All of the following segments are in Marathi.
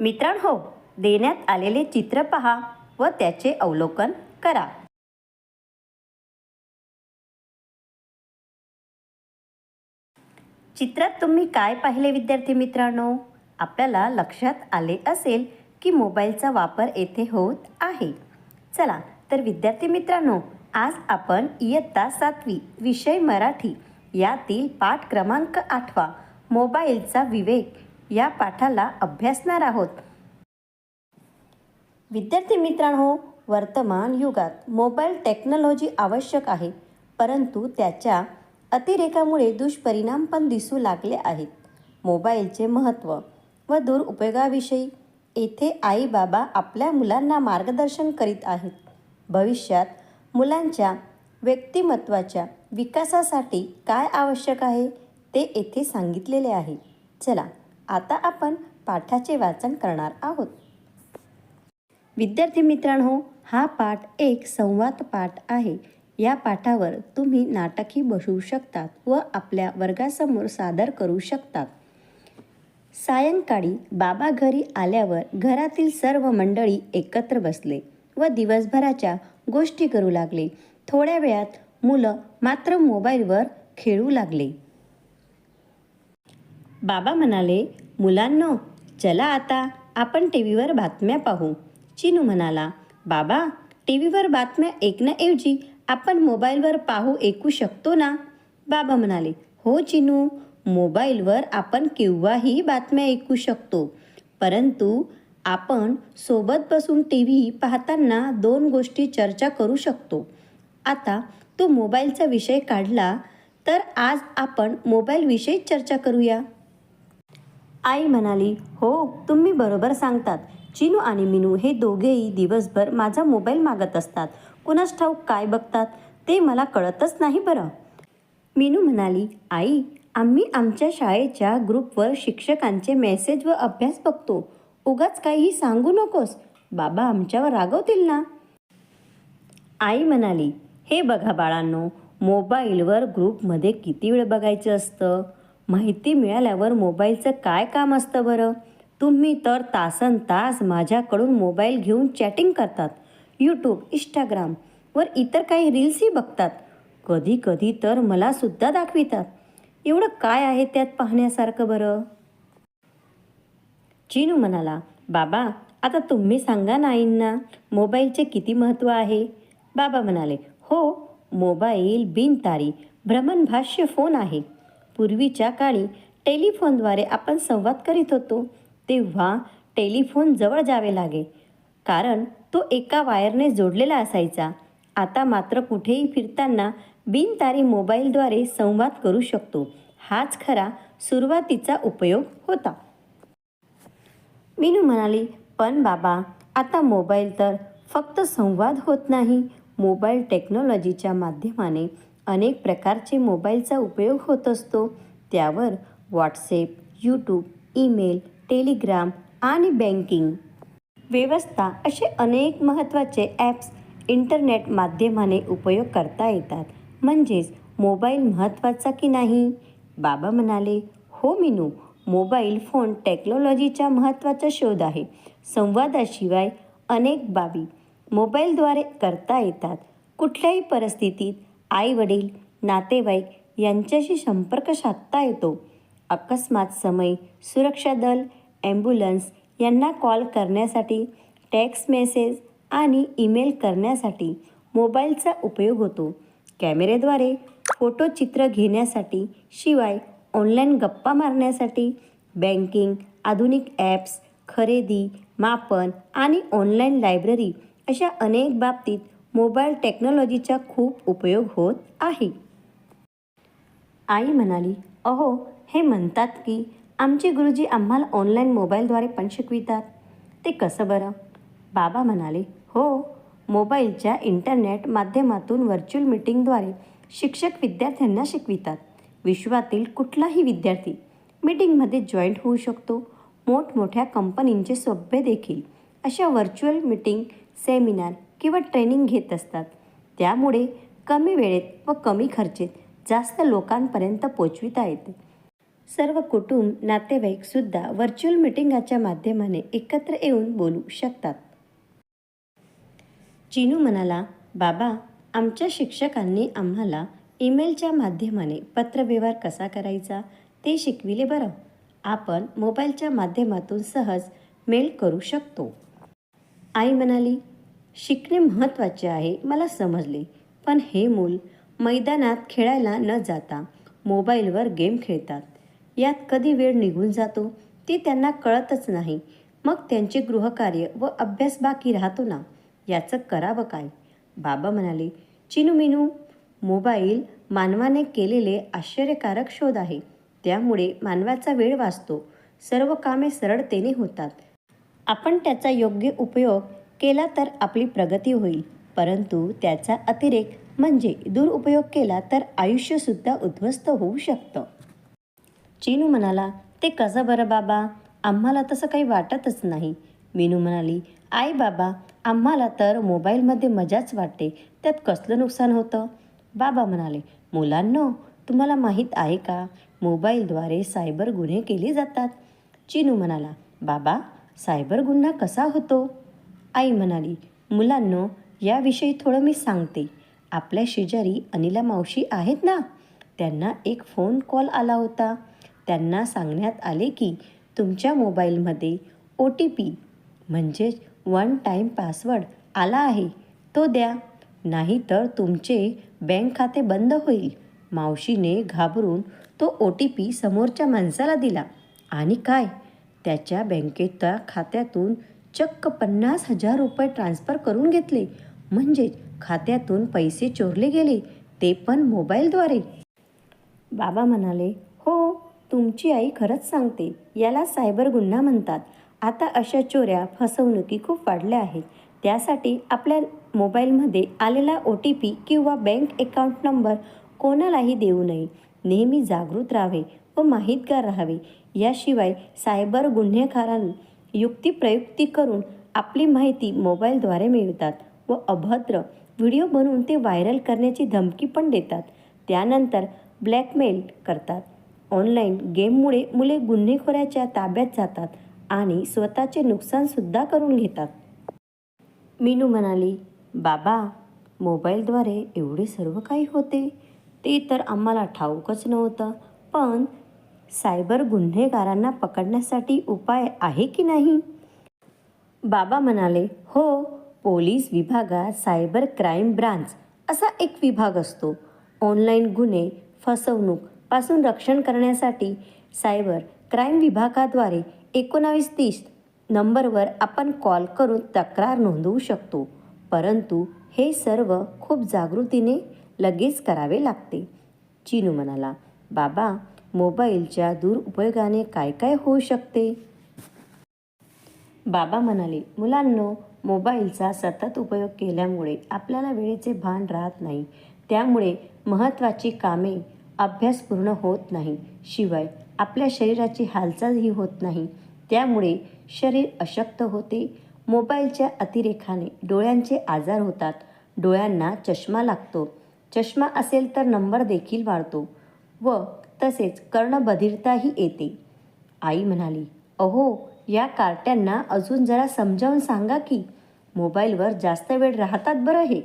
मित्रांनो हो, देण्यात आलेले चित्र पहा व त्याचे अवलोकन करा. चित्रात तुम्ही काय पाहिले विद्यार्थी मित्रांनो? आपल्याला लक्षात आले असेल की मोबाईलचा वापर येथे होत आहे. चला तर विद्यार्थी मित्रांनो आज आपण इयत्ता सातवी विषय मराठी यातील पाठ क्रमांक आठवा मोबाईलचा विवेक या पाठाला अभ्यासणार आहोत. विद्यार्थी मित्रांनो वर्तमान युगात मोबाईल टेक्नॉलॉजी आवश्यक आहे परंतु त्याच्या अतिरेकामुळे दुष्परिणाम पण दिसू लागले आहेत. मोबाईलचे महत्त्व व दुरुपयोगाविषयी येथे आई बाबा आपल्या मुलांना मार्गदर्शन करीत आहेत. भविष्यात मुलांच्या व्यक्तिमत्वाच्या विकासासाठी काय आवश्यक आहे ते येथे सांगितलेले आहे. चला आता आपण पाठाचे वाचन करणार आहोत. विद्यार्थी मित्रांनो हा पाठ एक संवाद पाठ आहे. या पाठावर तुम्ही नाटकही बसवू शकतात व आपल्या वर्गासमोर सादर करू शकतात. सायंकाळी बाबा घरी आल्यावर घरातील सर्व मंडळी एकत्र बसले व दिवसभराच्या गोष्टी करू लागले. थोड्या वेळात मुलं मात्र मोबाईलवर खेळू लागले. बाबा म्हणाले मुलांनो चला आता आपण टी व्हीवर बातम्या पाहू. चिनू म्हणाला बाबा टी व्हीवर बातम्या ऐकण्याऐवजी आपण मोबाईलवर पाहू ऐकू शकतो ना? बाबा म्हणाले हो चिनू मोबाईलवर आपण केव्हाही बातम्या ऐकू शकतो परंतु आपण सोबत बसून टी व्ही पाहताना दोन गोष्टी चर्चा करू शकतो. आता तू मोबाईलचा विषय काढला तर आज आपण मोबाईलविषयी चर्चा करूया. आई म्हणाली हो तुम्ही बरोबर सांगतात. चिनू आणि मिनू हे दोघेही दिवसभर माझा मोबाईल मागत असतात. कुणास ठाऊक काय बघतात? ते मला कळतच नाही बरं. मिनू म्हणाली आई आम्ही आमच्या शाळेच्या ग्रुपवर शिक्षकांचे मेसेज व अभ्यास बघतो. उगाच काहीही सांगू नकोस. बाबा आमच्यावर रागवतील ना? आई म्हणाली हे बघा बाळांनो मोबाईलवर ग्रुपमध्ये किती वेळ बघायचं असतं? माहिती मिळाल्यावर मोबाईलचं काय काम असतं बरं? तुम्ही तर तासन तास माझ्याकडून मोबाईल घेऊन चॅटिंग करतात यूट्यूब इंस्टाग्राम वर इतर काही रील्सही बघतात. कधी कधी तर मला सुद्धा दाखवितात. एवढं काय आहे त्यात पाहण्यासारखं बरं? चिनू म्हणाला बाबा आता तुम्ही सांगा ना आईंना मोबाईलचे किती महत्त्व आहे? बाबा म्हणाले हो मोबाईल बिनतारी भ्रमणभाष्य फोन आहे. पूर्वीच्या काळी टेलिफोनद्वारे आपण संवाद करीत होतो तेव्हा टेलिफोन जवळ जावे लागे. कारण तो एका वायरने जोडलेला असायचा. आता मात्र कुठेही फिरताना बिनतारी मोबाईलद्वारे संवाद करू शकतो. हाच खरा सुरुवातीचा उपयोग होता. मीनू म्हणाली पण बाबा आता मोबाईल तर फक्त संवाद होत नाही. मोबाईल टेक्नॉलॉजीच्या माध्यमाने अनेक प्रकारचे मोबाईलचा उपयोग होत असतो. त्यावर व्हॉट्सॲप यूट्यूब ईमेल टेलिग्राम आणि बँकिंग. व्यवस्था असे अनेक महत्त्वाचे ॲप्स इंटरनेट माध्यमाने उपयोग करता येतात. म्हणजेच मोबाईल महत्त्वाचा की नाही? बाबा म्हणाले हो मिनू मोबाईल फोन टेक्नॉलॉजीचा महत्त्वाचा शोध आहे. संवादाशिवाय अनेक बाबी मोबाईलद्वारे करता येतात. कुठल्याही परिस्थितीत आई वडील नातेवाईक यांच्याशी संपर्क साधता येतो. अकस्मात समय सुरक्षा दल ॲम्ब्युलन्स यांना कॉल करण्यासाठी टेक्स्ट मेसेज आणि ईमेल करण्यासाठी मोबाईलचा उपयोग होतो. कॅमेरेद्वारे फोटो चित्र घेण्यासाठी शिवाय ऑनलाईन गप्पा मारण्यासाठी बँकिंग आधुनिक ॲप्स खरेदी मापन आणि ऑनलाईन लायब्ररी अशा अनेक बाबतीत मोबाईल टेक्नॉलॉजीचा खूप उपयोग होत आहे. आई म्हणाली अहो हे म्हणतात की आमचे गुरुजी आम्हाला ऑनलाईन मोबाईलद्वारे पण शिकवितात. ते कसं बरं? बाबा म्हणाले हो मोबाईलच्या इंटरनेट माध्यमातून व्हर्च्युअल मीटिंगद्वारे शिक्षक विद्यार्थ्यांना शिकवितात. विश्वातील कुठलाही विद्यार्थी मीटिंगमध्ये जॉईंट होऊ शकतो. मोठमोठ्या कंपनींचे सभ्य देखील अशा व्हर्च्युअल मीटिंग सेमिनार किंवा ट्रेनिंग घेत असतात. त्यामुळे कमी वेळेत व कमी खर्चेत जास्त लोकांपर्यंत पोचविता येते. सर्व कुटुंब नातेवाईकसुद्धा व्हर्च्युअल मिटिंगाच्या माध्यमाने एकत्र येऊन बोलू शकतात. चिनू म्हणाला बाबा आमच्या शिक्षकांनी आम्हाला ईमेलच्या माध्यमाने पत्रव्यवहार कसा करायचा? ते शिकविले बरं. आपण मोबाईलच्या माध्यमातून सहज मेल करू शकतो. आई म्हणाली शिकणे महत्त्वाचे आहे मला समजले. पण हे मूल मैदानात खेळायला न जाता मोबाईलवर गेम खेळतात. यात कधी वेळ निघून जातो ते त्यांना कळतच नाही. मग त्यांचे गृहकार्य व अभ्यास बाकी राहतो ना याचं करावं काय? बाबा म्हणाले चिनू मिनू मोबाईल मानवाने केलेले आश्चर्यकारक शोध आहे. त्यामुळे मानवाचा वेळ वाचतो. सर्व कामे सरळतेने होतात. आपण त्याचा योग्य उपयोग केला तर आपली प्रगती होईल. परंतु त्याचा अतिरेक म्हणजे दुरुपयोग केला तर आयुष्यसुद्धा उद्ध्वस्त होऊ शकतं. चिनू म्हणाला ते कसं बरं बाबा? आम्हाला तसं काही वाटतच नाही. मीनू म्हणाली आई बाबा आम्हाला तर मोबाईलमध्ये मजाच वाटते. त्यात कसलं नुकसान होतं? बाबा म्हणाले मुलांनो तुम्हाला माहीत आहे का? मोबाईलद्वारे सायबर गुन्हे केले जातात. चिनू म्हणाला बाबा सायबर गुन्हा कसा होतो? आई म्हणाली मुलांनो याविषयी थोडं मी सांगते. आपल्या शेजारी अनिला मावशी आहेत ना? त्यांना एक फोन कॉल आला होता. त्यांना सांगण्यात आले की तुमच्या मोबाईलमध्ये ओ टी पी म्हणजेच वन टाईम पासवर्ड आला आहे. तो द्या. नाहीतर तुमचे बँक खाते बंद होईल. मावशीने घाबरून तो ओ टी पी समोरच्या माणसाला दिला. आणि काय? त्याच्या बँकेच्या खात्यातून चक्क पन्नास हजार रुपये ट्रान्स्फर करून घेतले. म्हणजेच खात्यातून पैसे चोरले गेले ते पण मोबाईलद्वारे. बाबा म्हणाले हो तुमची आई खरंच सांगते याला सायबर गुन्हा म्हणतात. आता अशा चोऱ्या फसवणुकी खूप वाढल्या आहेत. त्यासाठी आपल्या मोबाईलमध्ये आलेला ओ टी पी किंवा बँक अकाउंट नंबर कोणालाही देऊ नये. नेहमी जागृत राहावे व माहीतगार राहावे. याशिवाय सायबर गुन्हेगारां युक्तिप्रयुक्ती करून आपली माहिती मोबाईलद्वारे मिळतात व अभद्र व्हिडिओ बनवून ते व्हायरल करण्याची धमकी पण देतात. त्यानंतर ब्लॅकमेल करतात. ऑनलाईन गेममुळे मुले गुन्हेखोऱ्याच्या ताब्यात जातात आणि स्वतःचे नुकसानसुद्धा करून घेतात. मीनू म्हणाली बाबा मोबाईलद्वारे एवढे सर्व काही होते. ते तर आम्हाला ठाऊकच नव्हतं. पण सायबर गुन्हेगारांना पकडण्यासाठी उपाय आहे की नाही? बाबा म्हणाले हो पोलीस विभागात सायबर क्राईम ब्रांच असा एक विभाग असतो. ऑनलाईन गुन्हे फसवणूकपासून रक्षण करण्यासाठी सायबर क्राईम विभागाद्वारे एकोणावीस तीस नंबरवर आपण कॉल करून तक्रार नोंदवू शकतो. परंतु हे सर्व खूप जागृतीने लगेच करावे लागते. चिनू म्हणाला बाबा मोबाईलच्या दुरुपयोगाने काय काय होऊ शकते? बाबा म्हणाले मुलांनो मोबाईलचा सतत उपयोग केल्यामुळे आपल्याला वेळेचे भान राहत नाही. त्यामुळे महत्त्वाची कामे अभ्यास पूर्ण होत नाही. शिवाय आपल्या शरीराची हालचालही होत नाही. त्यामुळे शरीर अशक्त होते. मोबाईलच्या अतिरेखाने डोळ्यांचे आजार होतात. डोळ्यांना चष्मा लागतो. चष्मा असेल तर नंबर देखील वाढतो व तसेच कर्णबधिरताही येते. आई म्हणाली अहो या कार्ट्यांना अजून जरा समजावून सांगा की मोबाईलवर जास्त वेळ राहतात बरं हे.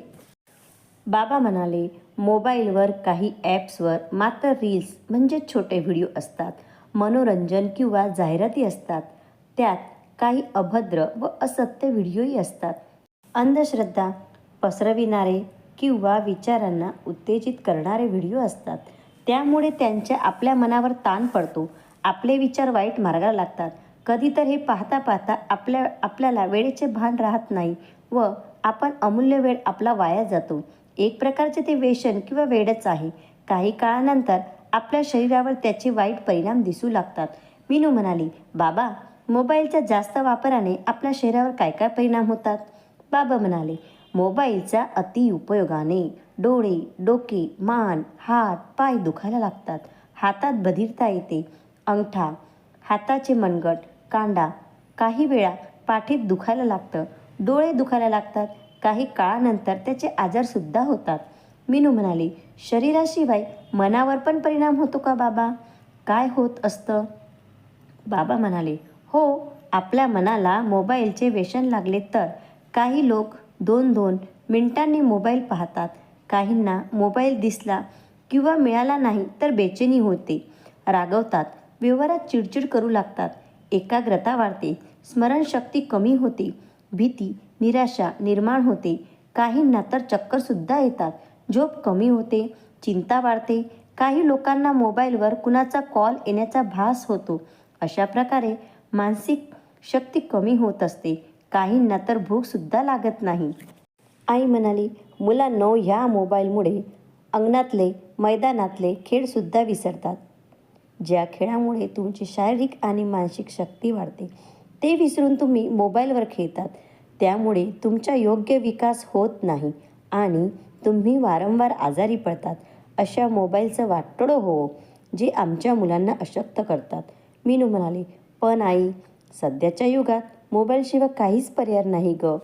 बाबा म्हणाले मोबाईलवर काही ॲप्सवर मात्र रील्स म्हणजे छोटे व्हिडिओ असतात मनोरंजन किंवा जाहिराती असतात त्यात काही अभद्र व असत्य व्हिडिओही असतात. अंधश्रद्धा पसरविणारे किंवा विचारांना उत्तेजित करणारे व्हिडिओ असतात. त्यामुळे त्यांच्या आपल्या मनावर ताण पडतो. आपले विचार वाईट मार्गाला लागतात. कधी तर हे पाहता पाहता आपल्या आपल्याला वेळेचे भान राहत नाही व आपण अमूल्य वेळ आपला वाया जातो. एक प्रकारचे ते व्यसन किंवा वेडच आहे. काही काळानंतर आपल्या शरीरावर त्याचे वाईट परिणाम दिसू लागतात. मीनू म्हणाली बाबा मोबाईलच्या जास्त वापराने आपल्या शरीरावर काय काय परिणाम होतात? बाबा म्हणाले मोबाईलच्या अतिउपयोगाने डोळे डोके मान हात पाय दुखायला लागतात. हातात बधिरता येते. अंगठा हाताचे मनगट कांडा. काही वेळा पाठीत दुखायला लागतं. डोळे दुखायला लागतात. काही काळानंतर त्याचे आजारसुद्धा होतात. मीनू म्हणाली शरीराशिवाय मनावर पण परिणाम होतो का बाबा? काय होत असतं? बाबा म्हणाले हो आपल्या मनाला मोबाईलचे व्यसन लागले तर. काही लोक दोन दोन मिनिटांनी मोबाईल पाहतात. काहींना मोबाईल दिसला किंवा मिळाला नाही तर बेचैनी होते. रागवतात व्यवहारात चिडचिड करू लागतात एकाग्रता वाढते स्मरणशक्ती कमी होते भीती निराशा निर्माण होते काहींना तर चक्करसुद्धा येतात झोप कमी होते चिंता वाढते काही लोकांना मोबाईलवर कुणाचा कॉल येण्याचा भास होतो. अशा प्रकारे मानसिक शक्ती कमी होत असते काहींना तर भूकसुद्धा लागत नाही. आई म्हणाली मुलांनो ह्या मोबाईलमुळे अंगणातले मैदानातले खेळसुद्धा विसरतात. ज्या खेळामुळे तुमची शारीरिक आणि मानसिक शक्ती वाढते ते विसरून तुम्ही मोबाईलवर खेळतात. त्यामुळे तुमचा योग्य विकास होत नाही आणि तुम्ही वारंवार आजारी पडतात. अशा मोबाईलचं वाटोळं हो जे आमच्या मुलांना अशक्त करतात मीनू म्हणाले. पण आई सध्याच्या युगात मोबाईलशिवाय काहीच पर्याय नाही ग.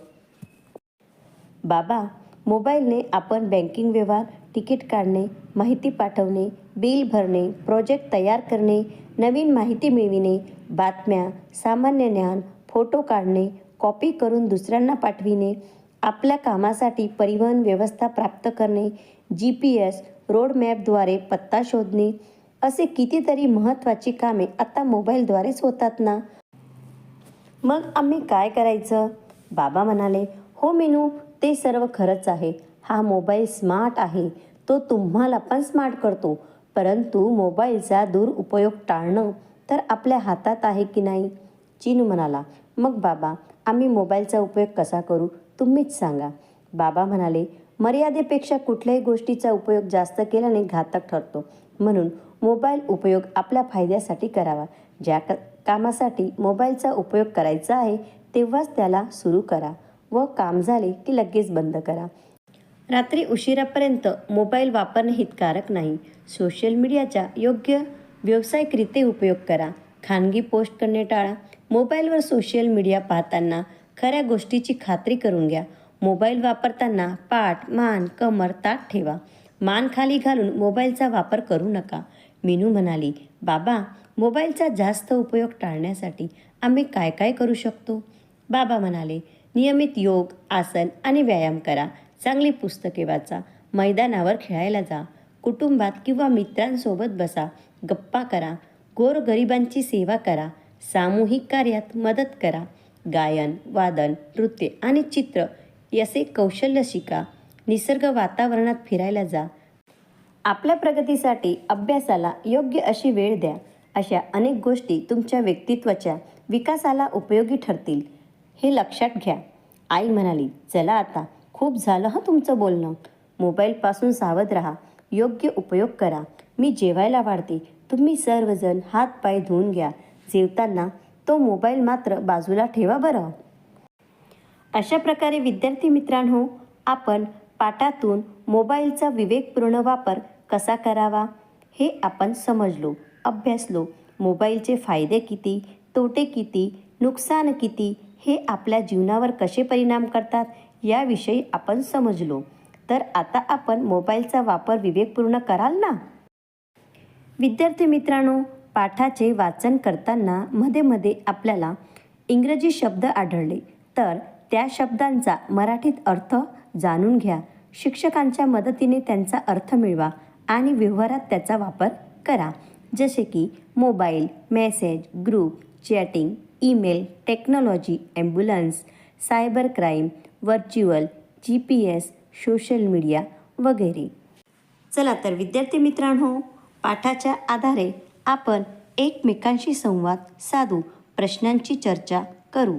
बाबा मोबाईलने आपण बँकिंग व्यवहार तिकीट काढणे माहिती पाठवणे बिल भरणे प्रोजेक्ट तयार करणे नवीन माहिती मिळविणे बातम्या सामान्य ज्ञान फोटो काढणे कॉपी करून दुसऱ्यांना पाठविणे आपल्या कामासाठी परिवहन व्यवस्था प्राप्त करणे जी पी एस रोड मॅपद्वारे पत्ता शोधणे असे कितीतरी महत्त्वाची कामे आता मोबाईलद्वारेच होतात ना? मग आम्ही काय करायचं? बाबा म्हणाले हो मेनू ते सर्व खरंच आहे. हा मोबाईल स्मार्ट आहे. तो तुम्हाला पण स्मार्ट करतो. परंतु मोबाईलचा दुरुपयोग टाळणं तर आपल्या हातात आहे की नाही? चीन म्हणाला मग बाबा आम्ही मोबाईलचा उपयोग कसा करू? तुम्हीच सांगा. बाबा म्हणाले मर्यादेपेक्षा कुठल्याही गोष्टीचा उपयोग जास्त केल्याने घातक ठरतो. म्हणून मोबाईल उपयोग आपल्या फायद्यासाठी करावा. ज्या कामासाठी मोबाईलचा उपयोग करायचा आहे तेव्हाच त्याला सुरू करा. व काम झाले की लगेच बंद करा. रात्री उशिरापर्यंत मोबाईल वापरणे हितकारक नाही. सोशल मीडियाचा योग्य व्यावसायिकरित्या उपयोग करा. खानगी पोस्ट करणे टाळा. मोबाईलवर सोशल मीडिया पाहताना खऱ्या गोष्टीची खात्री करून घ्या. मोबाईल वापरताना पाठ मान कमर ताट ठेवा. मान खाली घालून मोबाईलचा वापर करू नका. मीनू म्हणाली बाबा मोबाईलचा जास्त उपयोग टाळण्यासाठी आम्ही काय काय करू शकतो? बाबा म्हणाले नियमित योग आसन आणि व्यायाम करा. चांगली पुस्तके वाचा. मैदानावर खेळायला जा. कुटुंबात किंवा मित्रांसोबत बसा. गप्पा करा. गोरगरिबांची सेवा करा. सामूहिक कार्यात मदत करा. गायन वादन नृत्य आणि चित्र याचे कौशल्य शिका. निसर्ग वातावरणात फिरायला जा. आपल्या प्रगतीसाठी अभ्यासाला योग्य अशी वेळ द्या. अशा अनेक गोष्टी तुमच्या व्यक्तित्वाच्या विकासाला उपयोगी ठरतील. हे लक्षात घ्या. आई म्हणाली चला आता खूप झालं हं तुमचं बोलणं. मोबाईलपासून सावध राहा. योग्य उपयोग करा. मी जेवायला वाढते. तुम्ही सर्वजण हात पाय धुवून घ्या. जेवताना तो मोबाईल मात्र बाजूला ठेवा बरं. अशा प्रकारे विद्यार्थी मित्रांनो आपण पाठातून मोबाईलचा विवेकपूर्ण वापर कसा करावा हे आपण समजलो अभ्यासलो. मोबाईलचे फायदे किती तोटे किती नुकसान किती हे आपल्या जीवनावर कसे परिणाम करतात याविषयी आपण समजलो. तर आता आपण मोबाईलचा वापर विवेकपूर्ण कराल ना? विद्यार्थी मित्रांनो पाठाचे वाचन करताना मध्ये मध्ये आपल्याला इंग्रजी शब्द आढळले. तर त्या शब्दांचा मराठीत अर्थ जाणून घ्या. शिक्षकांच्या मदतीने त्यांचा अर्थ मिळवा आणि व्यवहारात त्याचा वापर करा. जसे की mobile message group chatting email technology ambulance cyber crime virtual G P S social media वगैरे. चला तर विद्यार्थी मित्रांनो पाठाच्या आधारे आपण एकमेकांशी संवाद साधू प्रश्नांची चर्चा करू.